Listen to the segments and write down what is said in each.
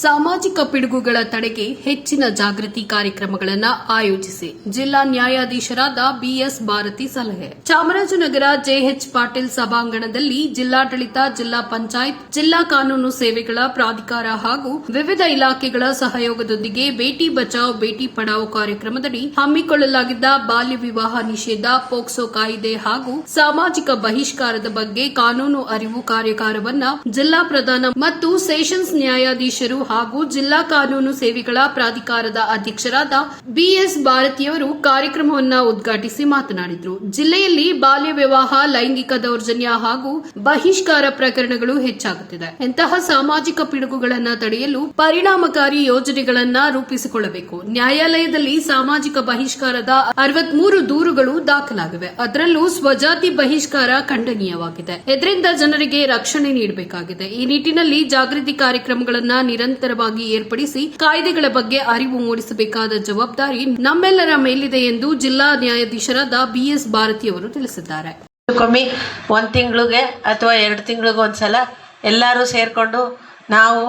ಸಾಮಾಜಿಕ ಪಿಡುಗುಗಳ ತಡೆಗೆ ಹೆಚ್ಚಿನ ಜಾಗೃತಿ ಕಾರ್ಯಕ್ರಮಗಳನ್ನು ಆಯೋಜಿಸಿ ಜಿಲ್ಲಾ ನ್ಯಾಯಾಧೀಶರಾದ ಬಿಎಸ್ ಭಾರತಿ ಸಲಹೆ. ಚಾಮರಾಜನಗರ ಜೆಎಚ್ ಪಾಟೀಲ್ ಸಭಾಂಗಣದಲ್ಲಿ ಜಿಲ್ಲಾಡಳಿತ, ಜಿಲ್ಲಾ ಪಂಚಾಯತ್, ಜಿಲ್ಲಾ ಕಾನೂನು ಸೇವೆಗಳ ಪ್ರಾಧಿಕಾರ ಹಾಗೂ ವಿವಿಧ ಇಲಾಖೆಗಳ ಸಹಯೋಗದೊಂದಿಗೆ ಬೇಟಿ ಬಚಾವ್, ಬೇಟಿ ಪಡಾವ್ ಕಾರ್ಯಕ್ರಮದಡಿ ಹಮ್ಮಿಕೊಳ್ಳಲಾಗಿದ್ದ ಬಾಲ್ಯ ವಿವಾಹ ನಿಷೇಧ, ಪೋಕ್ಸೋ ಕಾಯ್ದೆ ಹಾಗೂ ಸಾಮಾಜಿಕ ಬಹಿಷ್ಕಾರದ ಬಗ್ಗೆ ಕಾನೂನು ಅರಿವು ಕಾರ್ಯಕಾರವನ್ನು ಜಿಲ್ಲಾ ಪ್ರಧಾನ ಮತ್ತು ಸೆಷನ್ಸ್ ನ್ಯಾಯಾಧೀಶರು ಹಾಗೂ ಜಿಲ್ಲಾ ಕಾನೂನು ಸೇವೆಗಳ ಪ್ರಾಧಿಕಾರದ ಅಧ್ಯಕ್ಷರಾದ ಬಿಎಸ್ ಭಾರತಿಯವರು ಕಾರ್ಯಕ್ರಮವನ್ನ ಉದ್ಘಾಟಿಸಿ ಮಾತನಾಡಿದರು. ಜಿಲ್ಲೆಯಲ್ಲಿ ಬಾಲ್ಯ ವಿವಾಹ, ಲೈಂಗಿಕ ದೌರ್ಜನ್ಯ ಹಾಗೂ ಬಹಿಷ್ಕಾರ ಪ್ರಕರಣಗಳು ಹೆಚ್ಚಾಗುತ್ತಿದೆ. ಇಂತಹ ಸಾಮಾಜಿಕ ಪಿಡುಗುಗಳನ್ನು ತಡೆಯಲು ಪರಿಣಾಮಕಾರಿ ಯೋಜನೆಗಳನ್ನ ರೂಪಿಸಿಕೊಳ್ಳಬೇಕು. ನ್ಯಾಯಾಲಯದಲ್ಲಿ ಸಾಮಾಜಿಕ ಬಹಿಷ್ಕಾರದ ಅರವತ್ಮೂರು ದೂರುಗಳು ದಾಖಲಾಗಿವೆ. ಅದರಲ್ಲೂ ಸ್ವಜಾತಿ ಬಹಿಷ್ಕಾರ ಖಂಡನೀಯವಾಗಿದೆ. ಇದರಿಂದ ಜನರಿಗೆ ರಕ್ಷಣೆ ನೀಡಬೇಕಾಗಿದೆ. ಈ ನಿಟ್ಟಿನಲ್ಲಿ ಜಾಗೃತಿ ಕಾರ್ಯಕ್ರಮಗಳನ್ನು ನಿರಂತರವಾಗಿ ಏರ್ಪಡಿಸಿ ಕಾಯ್ದೆಗಳ ಬಗ್ಗೆ ಅರಿವು ಮೂಡಿಸಬೇಕಾದ ಜವಾಬ್ದಾರಿ ನಮ್ಮೆಲ್ಲರ ಮೇಲಿದೆ ಎಂದು ಜಿಲ್ಲಾ ನ್ಯಾಯಾಧೀಶರಾದ ಬಿಎಸ್ ಭಾರತಿಯವರು ತಿಳಿಸಿದ್ದಾರೆ. ಕಮ್ಮಿ ಒಂದು ತಿಂಗಳಿಗೆ ಅಥವಾ ಎರಡು ತಿಂಗಳಿಗೆ ಒಂದ್ಸಲ ಎಲ್ಲರೂ ಸೇರಿಕೊಂಡು ನಾವು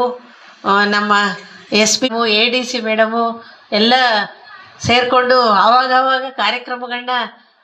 ನಮ್ಮ S P A D C madam ಎಲ್ಲ ಸೇರಿಕೊಂಡು ಆವಾಗವಾಗ ಕಾರ್ಯಕ್ರಮಗಳನ್ನ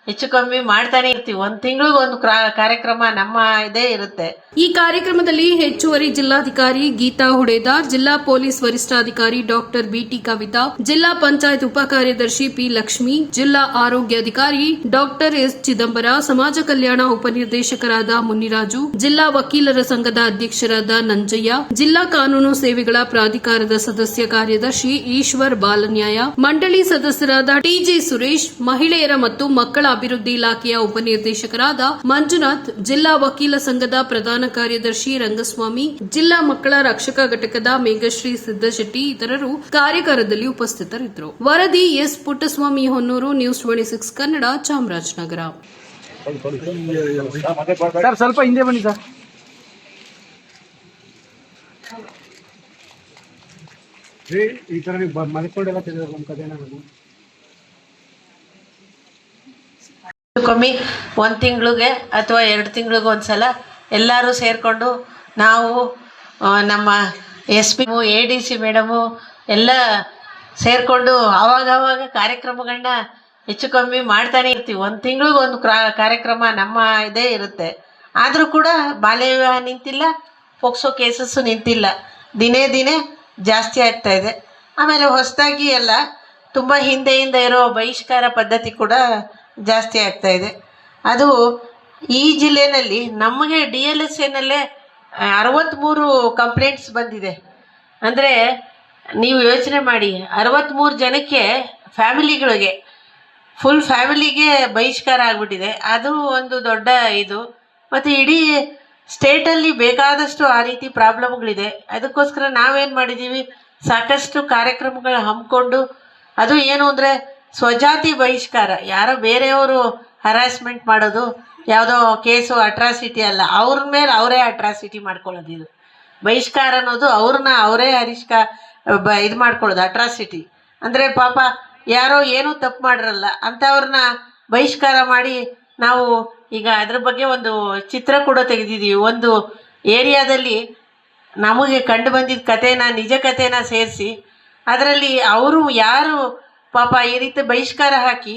ಹೆಚ್ಚು ಕಮ್ಮಿ ಮಾಡ್ತಾನೆ ಇರ್ತೀವಿ. ಒಂದ್ ತಿಂಗಳಿಗೆ ಒಂದು ಕಾರ್ಯಕ್ರಮ ನಮ್ಮ ಇದೇ ಇರುತ್ತೆ. ಈ ಕಾರ್ಯಕ್ರಮದಲ್ಲಿ ಹೆಚ್ಚುವರಿ ಜಿಲ್ಲಾಧಿಕಾರಿ ಗೀತಾ ಹುಡೇದಾರ್ ಜಿಲ್ಲಾ ಪೊಲೀಸ್ ವರಿಷ್ಠಾಧಿಕಾರಿ ಡಾಕ್ಟರ್ ಬಿಟಿ ಕವಿತಾ, ಜಿಲ್ಲಾ ಪಂಚಾಯತ್ ಉಪ ಕಾರ್ಯದರ್ಶಿ ಪಿ ಲಕ್ಷ್ಮಿ, ಜಿಲ್ಲಾ ಆರೋಗ್ಯಾಧಿಕಾರಿ ಡಾಕ್ಟರ್ ಎಸ್ ಚಿದಂಬರ, ಸಮಾಜ ಕಲ್ಯಾಣ ಉಪನಿರ್ದೇಶಕರಾದ ಮುನಿರಾಜು, ಜಿಲ್ಲಾ ವಕೀಲರ ಸಂಘದ ಅಧ್ಯಕ್ಷರಾದ ನಂಜಯ್ಯ, ಜಿಲ್ಲಾ ಕಾನೂನು ಸೇವೆಗಳ ಪ್ರಾಧಿಕಾರದ ಸದಸ್ಯ ಕಾರ್ಯದರ್ಶಿ ಈಶ್ವರ್ ಬಾಲನ್ಯಾಯ, ಮಂಡಳಿ ಸದಸ್ಯರಾದ ಟಿಜೆ ಸುರೇಶ್, ಮಹಿಳೆಯರ ಮತ್ತು ಮಕ್ಕಳ ಅಭಿವೃದ್ಧಿ ಇಲಾಖೆಯ ಉಪನಿರ್ದೇಶಕರಾದ ಮಂಜುನಾಥ್ ಜಿಲ್ಲಾ ವಕೀಲ ಸಂಘದ ಪ್ರಧಾನ ಕಾರ್ಯದರ್ಶಿ ರಂಗಸ್ವಾಮಿ ಜಿಲ್ಲಾ ಮಕ್ಕಳ ರಕ್ಷಕ ಘಟಕದ ಮೇಘಶ್ರೀ ಸಿದ್ದಶೆಟ್ಟಿ ಇತರರು ಕಾರ್ಯಾಗಾರದಲ್ಲಿ ಉಪಸ್ಥಿತರಿದ್ದರು. ವರದಿ S. Puttaswamy Honnur news twenty six Kannada Chamarajanagar. Sir ಸ್ವಲ್ಪ ಹಿಂದೆ ಬನ್ನಿ ಸರ್. ಈ ಥರ ನೀವು ಮನೆ ಮಲ್ಕೊಂಡೆಲ್ಲ ತಿಳಿದ್ರೆ ನಮ್ಮ ನಾನು ಕಮ್ಮಿ ಒಂದು ತಿಂಗಳಿಗೆ ಅಥವಾ ಎರಡು ತಿಂಗಳಿಗೆ ಒಂದ್ಸಲ ಎಲ್ಲರೂ ಸೇರಿಕೊಂಡು ನಾವು ನಮ್ಮ S P A D C madam ಎಲ್ಲ ಸೇರಿಕೊಂಡು ಆವಾಗವಾಗ ಕಾರ್ಯಕ್ರಮಗಳನ್ನ ಹೆಚ್ಚು ಕಮ್ಮಿ ಮಾಡ್ತಾನೆ ಇರ್ತೀವಿ. ಒಂದು ತಿಂಗಳಿಗೆ ಒಂದು ಕ್ರಾ- ಕಾರ್ಯಕ್ರಮ ನಮ್ಮ ಇದೇ ಇರುತ್ತೆ. ಆದರೂ ಕೂಡ ಬಾಲ್ಯ ವಿವಾಹ ನಿಂತಿಲ್ಲ, ಪೋಕ್ಸೋ ಕೇಸಸ್ಸು ನಿಂತಿಲ್ಲ. ದಿನೇ ದಿನೇ ಜಾಸ್ತಿ ಆಗ್ತಾ ಇದೆ. ಆಮೇಲೆ ಹೊಸದಾಗಿ ಎಲ್ಲ ತುಂಬ ಹಿಂದೆಯಿಂದ ಇರೋ ಬಹಿಷ್ಕಾರ ಪದ್ಧತಿ ಕೂಡ ಜಾಸ್ತಿ ಆಗ್ತಾ ಇದೆ. ಅದು ಈ ಜಿಲ್ಲೆಯಲ್ಲಿ ನಮಗೆ ಡಿ ಎಲ್ ಎಸ್ ಎನಲ್ಲೇ ಅರವತ್ತ್ಮೂರು ಕಂಪ್ಲೇಂಟ್ಸ್ ಬಂದಿದೆ. ಅಂದರೆ ನೀವು ಯೋಚನೆ ಮಾಡಿ ಅರವತ್ತ್ಮೂರು ಜನಕ್ಕೆ ಫ್ಯಾಮಿಲಿಗಳಿಗೆ ಫುಲ್ ಫ್ಯಾಮಿಲಿಗೆ ಬಹಿಷ್ಕಾರ ಆಗಿಬಿಟ್ಟಿದೆ. ಅದು ಒಂದು ದೊಡ್ಡ ಇದು. ಮತ್ತು ಇಡೀ ಸ್ಟೇಟಲ್ಲಿ ಬೇಕಾದಷ್ಟು ಆ ರೀತಿ ಪ್ರಾಬ್ಲಮ್ಗಳಿದೆ. ಅದಕ್ಕೋಸ್ಕರ ನಾವೇನು ಮಾಡಿದ್ದೀವಿ, ಸಾಕಷ್ಟು ಕಾರ್ಯಕ್ರಮಗಳು ಹಮ್ಮಿಕೊಂಡು, ಅದು ಏನು ಅಂದರೆ ಸ್ವಜಾತಿ ಬಹಿಷ್ಕಾರ. ಯಾರೋ ಬೇರೆಯವರು ಹರಾಸ್ಮೆಂಟ್ ಮಾಡೋದು, ಯಾವುದೋ ಕೇಸು ಅಟ್ರಾಸಿಟಿ ಅಲ್ಲ, ಅವ್ರ ಮೇಲೆ ಅವರೇ ಅಟ್ರಾಸಿಟಿ ಮಾಡ್ಕೊಳ್ಳೋದು ಇದು. ಬಹಿಷ್ಕಾರ ಅನ್ನೋದು ಅವ್ರನ್ನ ಅವರೇ ಹರಿಷ್ಕ ಇದು ಮಾಡ್ಕೊಳ್ಳೋದು ಅಟ್ರಾಸಿಟಿ ಅಂದರೆ ಪಾಪ ಯಾರೋ ಏನೂ ತಪ್ಪು ಮಾಡಿರಲ್ಲ ಅಂಥವ್ರನ್ನ ಬಹಿಷ್ಕಾರ ಮಾಡಿ ನಾವು ಈಗ ಅದ್ರ ಬಗ್ಗೆ ಒಂದು ಚಿತ್ರ ಕೂಡ ತೆಗೆದಿದ್ದೀವಿ ಒಂದು ಏರಿಯಾದಲ್ಲಿ ನಮಗೆ ಕಂಡು ಬಂದಿದ್ದ ಕಥೆನ, ನಿಜ ಕಥೆನ ಸೇರಿಸಿ, ಅದರಲ್ಲಿ ಅವರು ಯಾರು ಪಾಪ ಈ ರೀತಿ ಬಹಿಷ್ಕಾರ ಹಾಕಿ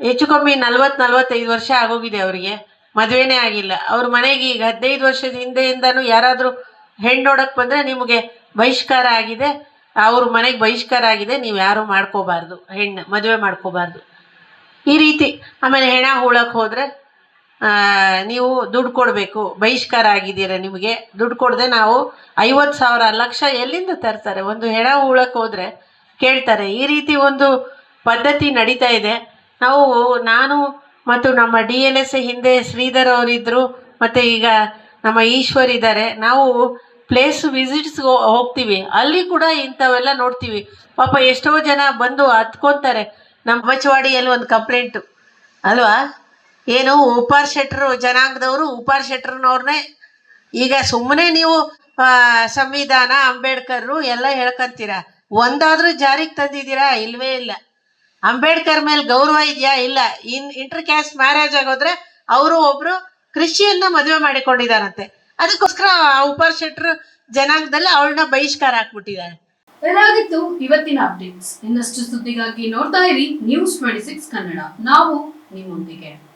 ಹೆಚ್ಚು ಕಮ್ಮಿ ನಲ್ವತ್ತು ನಲ್ವತ್ತೈದು ವರ್ಷ ಆಗೋಗಿದೆ ಅವರಿಗೆ. ಮದುವೆನೇ ಆಗಿಲ್ಲ. ಅವ್ರ ಮನೆಗೆ ಈಗ ಹದಿನೈದು ವರ್ಷದ ಹಿಂದೆಯಿಂದನೂ ಯಾರಾದರೂ ಹೆಣ್ಣು ನೋಡಕ್ಕೆ ಬಂದರೆ ನಿಮಗೆ ಬಹಿಷ್ಕಾರ ಆಗಿದೆ. ಅವ್ರ ಮನೆಗೆ ಬಹಿಷ್ಕಾರ ಆಗಿದೆ. ನೀವು ಯಾರೂ ಮಾಡ್ಕೋಬಾರ್ದು. ಹೆಣ್ಣು ಮದುವೆ ಮಾಡ್ಕೋಬಾರ್ದು. ಈ ರೀತಿ ಆಮೇಲೆ ಹೆಣ ಹೂಳಕ್ಕೆ ಹೋದರೆ ನೀವು ದುಡ್ಡು ಕೊಡಬೇಕು. ಬಹಿಷ್ಕಾರ ಆಗಿದ್ದೀರ ನಿಮಗೆ. ದುಡ್ಡು ಕೊಡದೆ ನಾವು ಐವತ್ತು ಸಾವಿರ ಲಕ್ಷ ಎಲ್ಲಿಂದ ತರ್ತಾರೆ? ಒಂದು ಹೆಣ ಹೂಳಕ್ಕೆ ಹೋದರೆ ಕೇಳ್ತಾರೆ. ಈ ರೀತಿ ಒಂದು ಪದ್ಧತಿ ನಡೀತಾ ಇದೆ. ನಾವು, ನಾನು ಮತ್ತು ನಮ್ಮ ಡಿ ಎಲ್ ಎಸ್ ಹಿಂದೆ ಶ್ರೀಧರ್ ಅವರಿದ್ದರು ಮತ್ತು ಈಗ ನಮ್ಮ ಈಶ್ವರ್ ಇದ್ದಾರೆ. ನಾವು ಪ್ಲೇಸ್ ವಿಸಿಟ್ಸ್ಗೆ ಹೋಗ್ತೀವಿ. ಅಲ್ಲಿ ಕೂಡ ಇಂಥವೆಲ್ಲ ನೋಡ್ತೀವಿ. ಪಾಪ ಎಷ್ಟೋ ಜನ ಬಂದು ಹತ್ಕೊತಾರೆ. ನಮ್ಮ ಬಚ್ಚವಾಡಿಯಲ್ಲಿ ಒಂದು ಕಂಪ್ಲೇಂಟು ಅಲ್ವಾ? ಏನು, ಉಪಾರ್ ಶೆಟ್ರು ಜನಾಂಗದವರು, ಉಪಾರ್ ಶೆಟ್ರನವ್ರನ್ನೇ ಈಗ ಸುಮ್ಮನೆ ನೀವು ಸಂವಿಧಾನ ಅಂಬೇಡ್ಕರ್ ಎಲ್ಲ ಹೇಳ್ಕೊಂತೀರ? ಒಂದಾದ್ರೂ ಜಾರಿಗೆ ತಂದಿದ್ದೀರಾ? ಇಲ್ವೇ ಇಲ್ಲ. ಅಂಬೇಡ್ಕರ್ ಮೇಲೆ ಗೌರವ ಇದೆಯಾ? ಇಲ್ಲ. ಇನ್ ಇಂಟರ್ ಕ್ಯಾಸ್ಟ್ ಮ್ಯಾರೇಜ್ ಆಗೋದ್ರೆ ಅವರು ಒಬ್ರು ಕೃಷಿಯನ್ನ ಮದುವೆ ಮಾಡಿಕೊಂಡಿದಾರಂತೆ ಅದಕ್ಕೋಸ್ಕರ ಉಪರ್ ಶೆಟ್ರು ಜನಾಂಗದಲ್ಲಿ ಅವಳನ್ನ ಬಹಿಷ್ಕಾರ ಹಾಕ್ಬಿಟ್ಟಿದ್ದಾರೆ. ಇದಾಗಿತ್ತು ಇವತ್ತಿನ ಅಪ್ಡೇಟ್ಸ್ ಇನ್ನಷ್ಟು ಸುದ್ದಿಗಾಗಿ ನೋಡ್ತಾ ಇರಿ ನ್ಯೂಸ್ ಟ್ವೆಂಟಿ ಸಿಕ್ಸ್ ಕನ್ನಡ. ನಾವು ನಿಮ್ಮೊಂದಿಗೆ.